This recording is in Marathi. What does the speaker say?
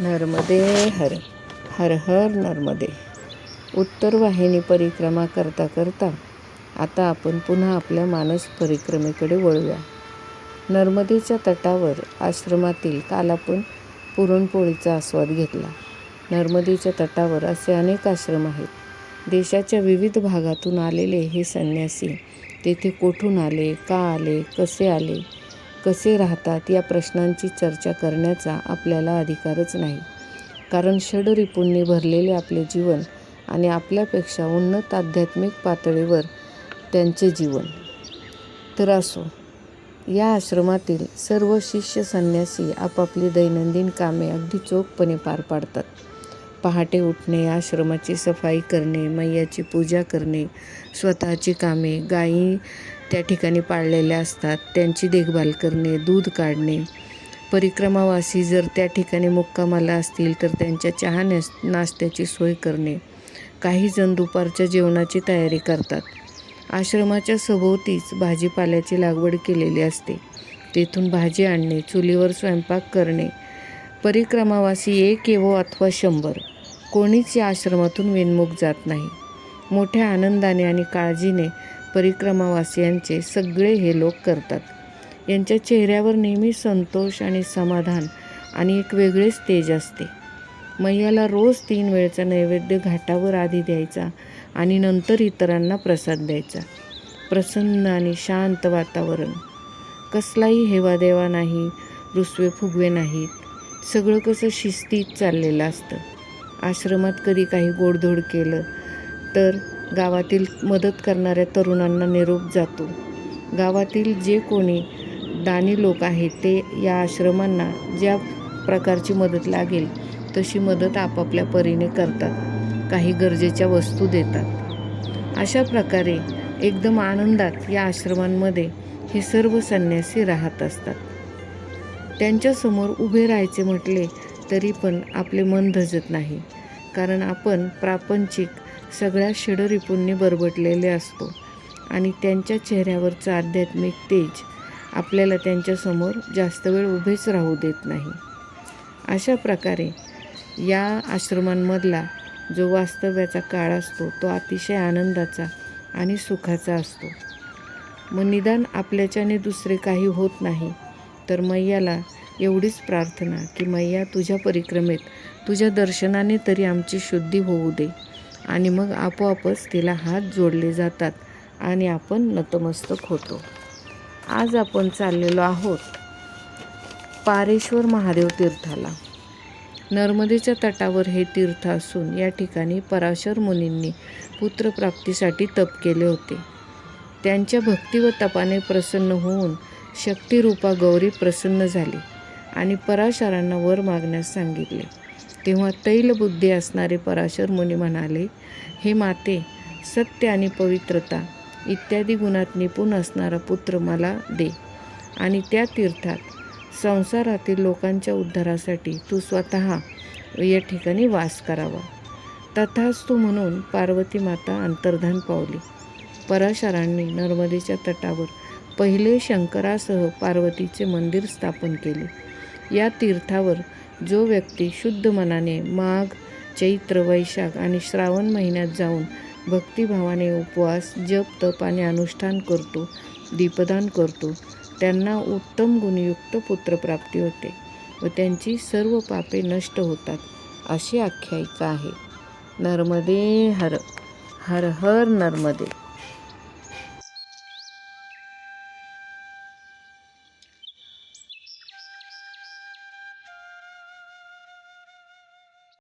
नर्मदे हर हर हर नर्मदे. उत्तर वाहिनी परिक्रमा करता करता आता आपण पुन्हा आपल्या मानस परिक्रमेकडे वळूया. नर्मदेच्या तटावर आश्रमातील काल आपण पुरणपोळीचा आस्वाद घेतला. नर्मदेच्या तटावर असे अनेक आश्रम आहेत. देशाच्या विविध भागातून आलेले हे संन्यासी तेथे कोठून आले का आले कसे आले कसे राहतात या प्रश्नांची चर्चा करण्याचा आपल्याला अधिकारच नाही. कारण षडरिपूंनी भरलेले आपले जीवन आणि आपल्यापेक्षा उन्नत आध्यात्मिक पातळीवर त्यांचे जीवन. तर असो या आश्रमातील सर्व शिष्य संन्यासी आपापली दैनंदिन कामे अगदी चोखपणे पार पाडतात. पहाटे उठणे आश्रमाची सफाई करणे मैयाची पूजा करणे स्वतःची कामे गायी त्या ठिकाणी पाळलेल्या असतात. त्यांची देखभाल करणे दूध काढणे. परिक्रमावासी जर त्या ठिकाणी मुक्कामाला असतील तर त्यांच्या चहा नेस नाश्त्याची सोय करणे. काही जण दुपारच्या जेवणाची तयारी करतात. आश्रमाच्या सभोवतीच भाजीपाल्याची लागवड केलेली असते. तेथून भाजी आणणे चुलीवर स्वयंपाक करणे. परिक्रमावासी एक येवो अथवा शंभर. कोणीच या आश्रमातून विनमुख जात नाही. मोठ्या आनंदाने आणि काळजीने परिक्रमावासियांचे सगळे हे लोक करतात. यांच्या चेहऱ्यावर नेहमी संतोष आणि समाधान आणि एक वेगळेच तेज असते. मैयाला रोज तीन वेळचा नैवेद्य घाटावर आधी द्यायचा आणि नंतर इतरांना प्रसाद द्यायचा. प्रसन्न आणि शांत वातावरण. कसलाही हेवादेवा नाही रुसवे फुगवे नाहीत. सगळं कसं शिस्तीत चाललेलं असतं. आश्रमात कधी काही गोडधोड केलं तर गावातील मदत करणाऱ्या तरुणांना निरोप जातो. गावातील जे कोणी दानी लोक आहेत ते या आश्रमांना ज्या प्रकारची मदत लागेल तशी मदत आपापल्या परीने करतात. काही गरजेच्या वस्तू देतात. अशा प्रकारे एकदम आनंदात या आश्रमांमध्ये हे सर्व संन्यासी राहत असतात. त्यांच्यासमोर उभे राहायचे म्हटले तरी पण आपले मन धजत नाही. कारण आपण प्रापंचिक सगळ्या षडरिपूंनी बरबटलेले असतो आणि त्यांच्या चेहऱ्यावरचं आध्यात्मिक तेज आपल्याला त्यांच्यासमोर जास्त वेळ उभेच राहू देत नाही. अशा प्रकारे या आश्रमांमधला जो वास्तव्याचा काळ असतो तो अतिशय आनंदाचा आणि सुखाचा असतो. मग निदान आपल्याच्याने दुसरे काही होत नाही तर मैयाला एवढीच प्रार्थना की मैया तुझ्या परिक्रमेत तुझ्या दर्शनाने तरी आमची शुद्धी होऊ दे. आणि मग आपोआपच तिला हात जोडले जातात आणि आपण नतमस्तक होतो. आज आपण चाललेलो आहोत पारेश्वर महादेव तीर्थाला. नर्मदेच्या तटावर हे तीर्थ असून या ठिकाणी पराशर मुनींनी पुत्रप्राप्तीसाठी तप केले होते. त्यांच्या भक्ती व तपाने प्रसन्न होऊन शक्तिरूपा गौरी प्रसन्न झाली आणि पराशरांना वर मागण्यास सांगितले. तेव्हा तैलबुद्धी असणारे पराशर मुनी म्हणाले हे माते सत्य आणि पवित्रता इत्यादी गुणात निपुण असणारा पुत्र मला दे आणि त्या तीर्थात संसारातील लोकांच्या उद्धारासाठी तू स्वतः या ठिकाणी वास करावा. तथाच तू म्हणून पार्वती माता अंतर्धान पावली. पराशरांनी नर्मदेच्या तटावर पहिले शंकरासह पार्वतीचे मंदिर स्थापन केले. या तीर्थावर जो व्यक्ती शुद्ध मनाने माघ चैत्र वैशाख आणि श्रावण महिन्यात जाऊन भक्तिभावाने उपवास जप तप आणि अनुष्ठान करतो दीपदान करतो त्यांना उत्तम गुणयुक्त पुत्रप्राप्ती होते व त्यांची सर्व पापे नष्ट होतात अशी आख्यायिका आहे. नर्मदे हर हर हर नर्मदे.